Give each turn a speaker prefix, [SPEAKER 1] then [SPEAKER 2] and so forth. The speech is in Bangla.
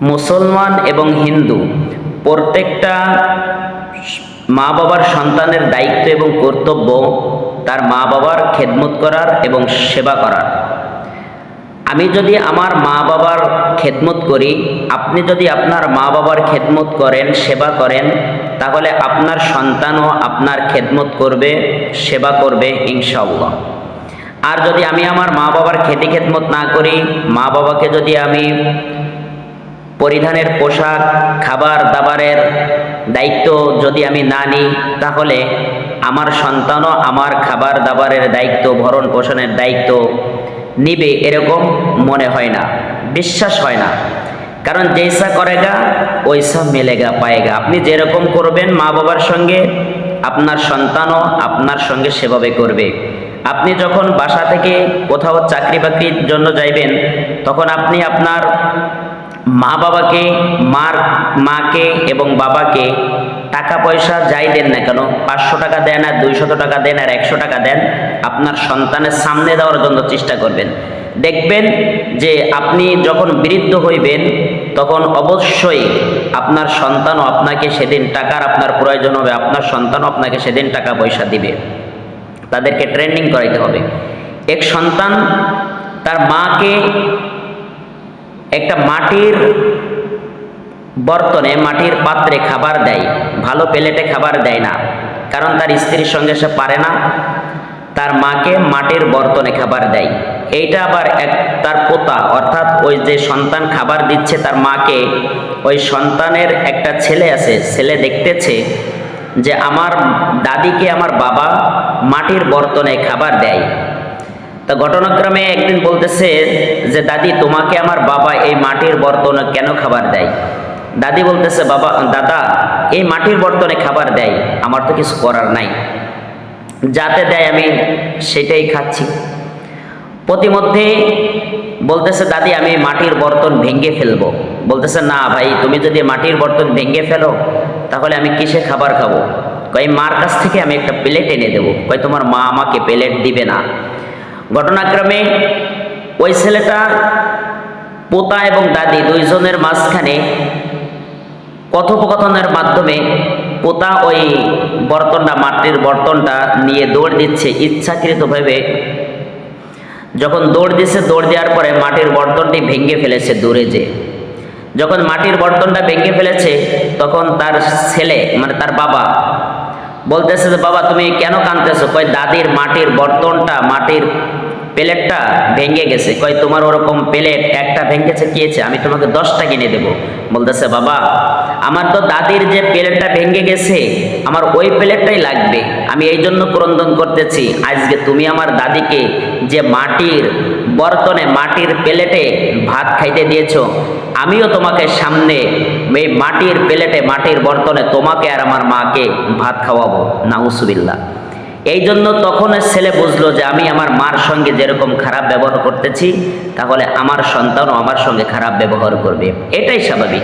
[SPEAKER 1] মুসলমান এবং হিন্দু, প্রত্যেকটা মা বাবার সন্তানের দায়িত্ব এবং কর্তব্য তার মা বাবার খেদমত করার এবং সেবা করার। আমি যদি আমার মা বাবার খেদমত করি, আপনি যদি আপনার মা বাবার খেদমত করেন, সেবা করেন, তাহলে আপনার সন্তানও আপনার খেদমত করবে, সেবা করবে, ইনশাআল্লাহ। আর যদি আমি আমার মা বাবার খেতি খেদমত না করি মা বাবাকে যদি আমি পরিধানের পোশাক, খাবার, দাবারের দায়িত্ব যদি আমি না নিই, তাহলে আমার সন্তানও আমার খাবার, দাবারের দায়িত্ব, ভরণ পোষণের দায়িত্ব নিবে এরকম মনে হয় না, বিশ্বাস হয় না। কারণ যেসা করেগা, ওইসা মেলেগা, পায়েগা। আপনি যেরকম করবেন মা বাবার সঙ্গে, আপনার সন্তানও আপনার সঙ্গে সেভাবে করবে। আপনি যখন বাসা থেকে কোথাও চাকরি বাকরির জন্য যাইবেন, তখন আপনি আপনার মা বাবাকে, মার, মাকে এবং বাবাকে টাকা পয়সা যাই দেন না কেন, পাঁচশো টাকা দেন আর দুইশত টাকা দেন আর একশো টাকা দেন, আপনার সন্তানের সামনে দেওয়ার জন্য চেষ্টা করবেন। দেখবেন যে আপনি যখন বৃদ্ধ হইবেন, তখন অবশ্যই আপনার সন্তানও আপনাকে সেদিন টাকার আপনার প্রয়োজন হবে, আপনার সন্তানও আপনাকে সেদিন টাকা পয়সা দিবে। তাদেরকে ট্রেনিং করাইতে হবে। এক সন্তান তার মাকে একটা মাটির বর্তনে মাটির পাত্রে খাবার দেয়, ভালো প্লেটে খাবার দেয় না। কারণ তার স্ত্রীর সঙ্গে সে পারে না, তার মাকে মাটির বর্তনে খাবার দেয়। এইটা আবার এক, তার পোতা, অর্থাৎ ওই যে সন্তান খাবার দিচ্ছে তার মাকে, ওই সন্তানের একটা ছেলে আছে, ছেলে দেখতেছে যে আমার দাদিকে আমার বাবা মাটির বর্তনে খাবার দেয়। তা ঘটনাক্রমে একদিন বলতেছে যে, দাদি, তোমাকে আমার বাবা এই মাটির বর্তনে কেন খাবার দেয়? দাদি বলতেছে, বাবা, দাদা, এই মাটির বর্তনে খাবার দেয়, আমার তো কিছু করার নাই। যাতে দেয় আমি সেটাই খাচ্ছি। প্রতিমধ্যে বলতেছে, দাদি, আমি মাটির বর্তন ভেঙে ফেলব। বলতেছে, না ভাই, তুমি যদি মাটির বর্তন ভেঙে ফেলো, তাহলে আমি কিসে খাবার খাব? কয়, মার কাছ থেকে আমি একটা প্লেট এনে দেবো। কয়, তোমার মা আমাকে প্লেট দিবে না। ঘটনাক্রমে ওই ছেলেটা, পোতা এবং দাদি দুইজনের মাঝখানে কথোপকথনের মাধ্যমে পোতা ওই বর্তনটা, মাটির বর্তনটা নিয়ে দৌড় দিচ্ছে ইচ্ছাকৃতভাবে। যখন দৌড় দিচ্ছে দৌড় দেওয়ার পরে মাটির বর্তনটি ভেঙে ফেলেছে দূরে যে যখন মাটির বর্তনটা ভেঙে ফেলেছে, তখন তার ছেলে মানে তার বাবা বলতেছে যে, বাবা, তুমি কেন কাঁদতেছো? কয়, দাদির মাটির বর্তনটা, মাটির প্লেটটা ভেঙে গেছে। কয়, তোমার ওরকম প্লেট একটা ভেঙেছে কিয়েছে আমি তোমাকে দশটা কিনে দেবো। বলতেছে, বাবা, আমার তো দাদির যে প্লেটটা ভেঙে গেছে, আমার ওই প্লেটটাই লাগবে। আমি এই জন্য ক্রন্দন করতেছি। আজকে তুমি আমার দাদিকে যে মাটির বর্তনে মাটির প্লেটে ভাত খাইতে দিয়েছ, আমিও তোমাকে সামনে এই মাটির প্লেটে, মাটির বর্তনে তোমাকে আর আমার মাকে ভাত খাওয়াবো। নাউসুবিল্লা এই জন্য তখন ছেলে বুঝলো যে আমি আমার মার সঙ্গে যেরকম খারাপ ব্যবহার করতেছি, তাহলে আমার সন্তানও আমার সঙ্গে খারাপ ব্যবহার করবে। এটাই স্বাভাবিক।